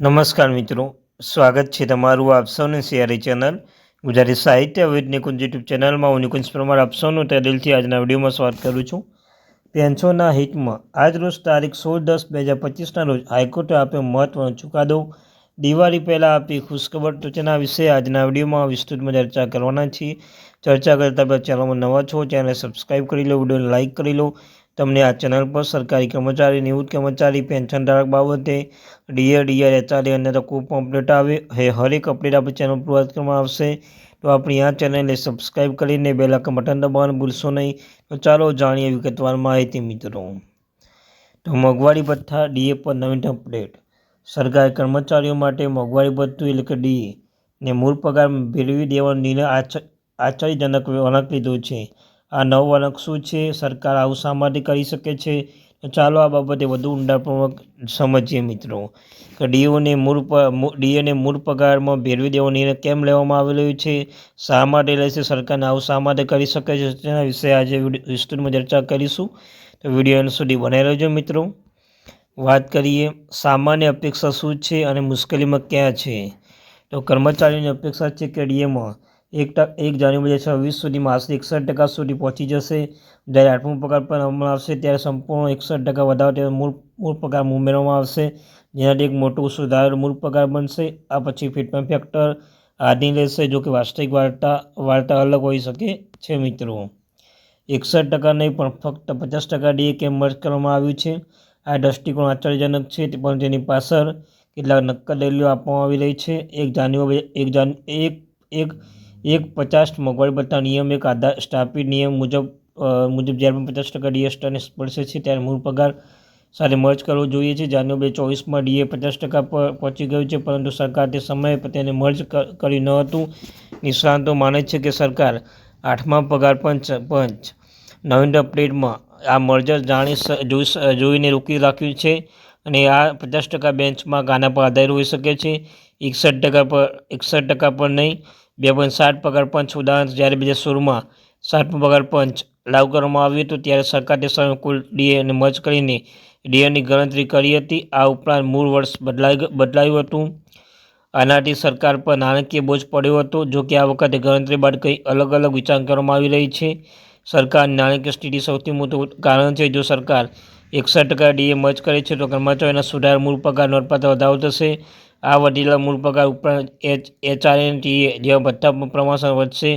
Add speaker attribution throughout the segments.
Speaker 1: નમસ્કાર મિત્રો, સ્વાગત છે તમારું આપ સૌની સિયારી ચેનલ, ગુજરાતી સાહિત્ય વિદ નિકુંજ યુટ્યુબ ચેનલમાં. હું નિકુંજ પરમાર આપ સૌનું તે દિલથી આજના વિડીયોમાં સ્વાગત કરું છું. પેન્શનના હિતમાં આજ રોજ તારીખ સોળ દસ બે હજાર પચીસના રોજ હાઈકોર્ટે આપ્યો મહત્વનો ચુકાદો. દિવાળી પહેલાં આપી ખુશખબર તેના વિશે આજના વિડીયોમાં વિસ્તૃતમાં ચર્ચા કરવાના છીએ. ચર્ચા કરતા પહેલાં ચેનલમાં નવા છો ચેનલ સબસ્ક્રાઈબ કરી લો, વિડીયોને લાઇક કરી લો. તમને આ ચેનલ પર સરકારી કર્મચારી, નિવૃત્ત કર્મચારી, પેન્શન ધારક બાબતે ડીએ ડીઆર એચઆરએ અને તકો અપડેટ આવે. હે, હરેક અપડેટ આપણી ચેનલ પર કરવામાં આવશે. તો આપણી આ ચેનલને સબસ્ક્રાઈબ કરીને બે લાખ બટન દબાવવાનું ભૂલશો નહીં. તો ચાલો જાણીએ વિગતવાર માહિતી મિત્રો. તો મોંઘવારી ભથ્થા ડીએ પર નવીન અપડેટ સરકારી કર્મચારીઓ માટે મોંઘવારી ભથ્થું એટલે કે ડીએ ને મૂળ પગાર ભેળવી દેવાનો નિર્ણય આશ્ચર્યજનક વળાંક લીધો છે. આ નવ વળાંક શું છે? સરકાર આવું શા માટે કરી શકે છે? તો ચાલો આ બાબતે વધુ ઊંડાણપૂર્વક સમજીએ મિત્રો. કે ડીઓને મૂળ ડીએને મૂળ પગારમાં ભેળવી દેવાનો નિર્ણય કેમ લેવામાં આવેલો છે? શા માટે લેશે સરકારને આવું શા માટે કરી શકે છે? તેના વિશે આજે વિસ્તૃતમાં ચર્ચા કરીશું. તો વીડિયો સુધી બનાવી રહેજો મિત્રો. વાત કરીએ, સામાન્ય અપેક્ષા શું છે અને મુશ્કેલીમાં ક્યાં છે? તો કર્મચારીઓની અપેક્ષા છે કે ડીએમાં એક એક જાન્યુઆરી બે હજાર છવ્વીસ સુધીમાં આશરે એકસઠ ટકા સુધી પહોંચી જશે. જ્યારે આઠમો પગાર પણ અમલ આવશે, ત્યારે સંપૂર્ણ એકસઠ ટકા વધારો ત્યારે મૂળ મૂળ પગાર ઉમેરવામાં આવશે. જેનાથી એક મોટું સુધારેલો મૂળ પગાર બનશે. આ પછી ફિટમેન્ટ ફેક્ટર આધીન રહેશે, જો કે વાસ્તવિક વાર્તા વાર્તા અલગ હોઈ શકે છે મિત્રો. એકસઠ ટકા નહીં, પણ ફક્ત પચાસ ટકા ડીએ કેમ મર્જ કરવામાં આવ્યું છે? આ દૃષ્ટિકોણ આશ્ચર્યજનક છે, પણ તેની પાછળ કેટલાક નક્કર દલીલો આપવામાં આવી રહી છે. એક જાન્યુઆરી એક જાન, એક એક એક પચાસ મોંઘવારી ભથ્થા નિયમ એક આધાર સ્થાપિત નિયમ મુજબ મુજબ જ્યારે પણ પચાસ ટકા ડીએસટાને સ્પર્શે છે ત્યારે મૂળ પગાર સાથે મર્જ કરવો જોઈએ છે. જાન્યુઆરી બે ચોવીસમાં ડીએ પચાસ ટકા પર પહોંચી ગયું છે, પરંતુ સરકાર તે સમયે તેને મર્જ કર્યું ન હતું. નિષ્ણાંતો માને છે કે સરકાર આઠમા પગાર પંચ પંચ નવીન અપડેટમાં આ મર્જર જાણી જોઈને રોકી રાખ્યું છે અને આ પચાસ ટકા બેન્ચમાં ગાના પર આધાર હોઈ શકે છે. એકસઠ ટકા પર, એકસઠ ટકા પર નહીં. બે પોઈન્ટ સાત પગાર પંચ ઉદાહરણ જ્યારે બે હજાર સોળમાં પગારપંચ પગાર લાગુ કરવામાં આવ્યું હતું, ત્યારે સરકાર સંકુલ કુલ ડીએને મર્જ કરીને ડીએની ગણતરી કરી હતી. આ ઉપરાંત મૂળ વર્ષ બદલાઈ બદલાયું હતું. આનાથી સરકાર પર નાણાકીય બોજ પડ્યો હતો, જો કે આ વખતે ગણતરી બાદ કંઈ અલગ અલગ વિચાર કરવામાં આવી રહી છે. સરકારની નાણાકીય સ્થિતિ સૌથી મોટું કારણ છે, જો સરકાર એકસઠ ટકા ડીએ મર્જ કરે છે, તો કર્મચારીઓના સુધાર, મૂળ પગાર નોંધપાત્ર વધારો થશે. આ વધેલા મૂળ પગાર ઉપરાંત એચ એચઆરએનટીએ જેવા ભથ્થા પ્રમાણસર વધશે.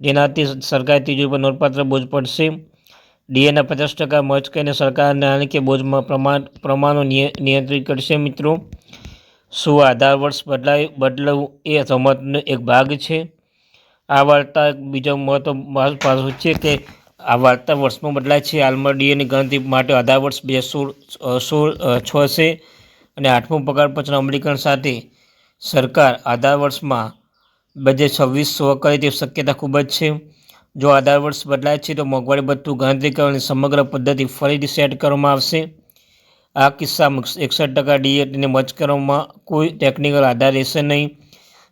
Speaker 1: જેનાથી સરકારી તિજોરી પર નોંધપાત્ર બોજ પડશે. ડીએના પચાસ ટકા મર્જ કરીને સરકાર નાણાકીય બોજમાં પ્રમાણ, પ્રમાણો નિયંત્રિત કરશે મિત્રો. શું આધાર વર્ષ બદલાય, બદલવું એ રમતનો એક ભાગ છે. આ વાર્તા બીજો મહત્વ પાસું છે કે આ વાર્તા વર્ષમાં બદલાય છે. હાલમાં ડીએની ગણતરી માટે આધાર વર્ષ બે સોળ સોળ છ છે. અને આઠમું પગાર પંચના અમલીકરણ સાથે સરકાર આધાર વર્ષમાં બે હજાર છવ્વીસ સો કરે તેવી શક્યતા ખૂબ જ છે. જો આધાર વર્ષ બદલાય છે તો મોંઘવારી ભથ્થું ગણતરી સમગ્ર પદ્ધતિ ફરીથી સેટ કરવામાં આવશે. આ કિસ્સામાં એકસઠ ટકા ડીએટીને મચ કરવામાં કોઈ ટેકનિકલ આધાર રહેશે નહીં.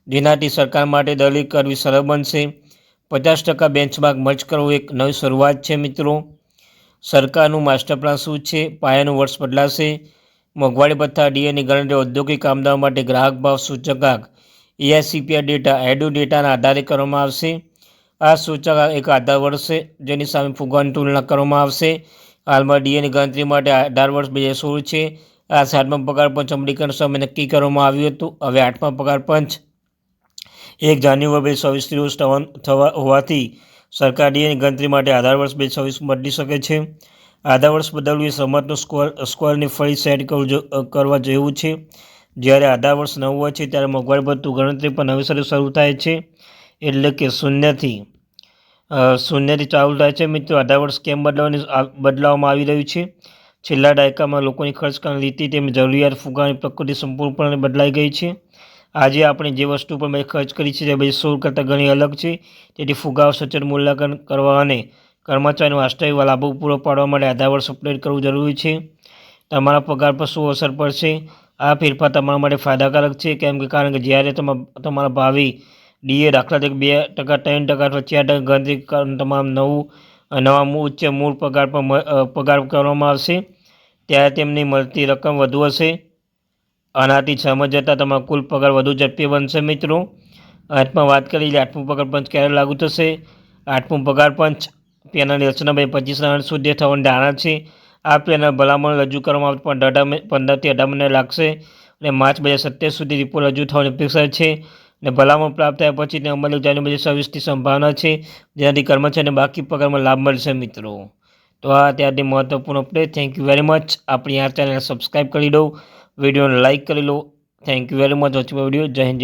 Speaker 1: જેનાથી સરકાર માટે દલીલ કરવી સરળ બનશે. પચાસ ટકા બેન્ચમાર્ક મચ કરવું એક નવી શરૂઆત છે મિત્રો. સરકારનું માસ્ટર પ્લાન શું છે? પાયાનું વર્ષ બદલાશે. મોંઘવારી ભથ્થા ડીએની ગણતરી, ઔદ્યોગિક કામદારો માટે ગ્રાહક ભાવ સૂચકાંક એઆઈસીપીઆર ડેટા એડુ ડેટાના આધારે કરવામાં આવશે. આ સૂચકાંક એક આધાર વર્ષ છે, જેની સામે ફુગાની તુલના કરવામાં આવશે. હાલમાં ડીએની ગણતરી માટે અઢાર વર્ષ બે હજાર સોળ છે. આ સાતમા પગાર પંચ અમલીકરણ સમય નક્કી કરવામાં આવ્યું હતું. હવે આઠમા પગાર પંચ એક જાન્યુઆરી બે ચોવીસથી રોજ થવા હોવાથી સરકાર ડીએની ગણતરી માટે આધાર વર્ષ બે છવ્વીસ બદલી શકે છે. આધા વર્ષ બદલવું રમતનું સ્કોર સ્કોરની ફરી સેટ કરવું જેવું છે. જ્યારે આધા વર્ષ નવું હોય છે, ત્યારે મોંઘવારી ભથ્થું ગણતરી પણ નવેસરે શરૂ થાય છે. એટલે કે શૂન્યથી શૂન્યથી ચાલુ થાય છે. મિત્રો, આધા વર્ષ કેમ બદલાવાની બદલાવવામાં આવી રહ્યું છે? છેલ્લા દાયકામાં લોકોની ખર્ચ કરવાની રીતિ તેમની જરૂરિયાત ફુગાની પ્રકૃતિ સંપૂર્ણપણે બદલાઈ ગઈ છે. આજે આપણે જે વસ્તુ પર ખર્ચ કરી છે, તે બધી સોળ કરતાં ઘણી અલગ છે. તેથી ફુગાવ સચોટ મૂલ્યાંકન કરવા અને કર્મચારીનો વાસ્તવિક લાભો પૂરો પાડવા માટે આધાર વર્ષ અપડેટ કરવું જરૂરી છે. તમારા પગાર પર શું અસર પડશે? આ ફેરફાર તમારા માટે ફાયદાકારક છે? કેમ કે કારણ કે જ્યારે તમારા ભાવિ ડીએ દાખલા તરીકે બે ટકા, ત્રણ ટકા અથવા ચાર ટકા ગણતરી તમામ નવું, નવા ઉચ્ચ મૂળ પગાર પર પગાર કરવામાં આવશે. ત્યારે તેમની મળતી રકમ વધુ હશે. આનાથી છમાં જતાં તમારો કુલ પગાર વધુ ઝડપી બનશે મિત્રો. આઠમાં વાત કરી આઠમું પગાર પંચ ક્યારે લાગુ થશે? આઠમું પગાર પંચ પેનલની રચના બે પચીસ રન સુધી થવાની ધારણા છે. આ પેનલ ભલામણ રજૂ કરવામાં પણ અઢાર પંદરથી અઢાર મહિને લાગશે અને માર્ચ બે હજાર સુધી રિપોર્ટ રજૂ થવાની અપેક્ષા છે અને ભલામણ પ્રાપ્ત થયા પછી તે અમલ જાન્યુઆરી હજાર સંભાવના છે. જેનાથી કર્મચારીને બાકી પગારમાં લાભ મળશે મિત્રો. તો આ ત્યારથી મહત્વપૂર્ણ update thank you very much આપણી આ ચેનલ સબસ્ક્રાઈબ કરી દો. વિડીયોને લાઇક કરી લો. Thank you very much watching video જય હિન્દ.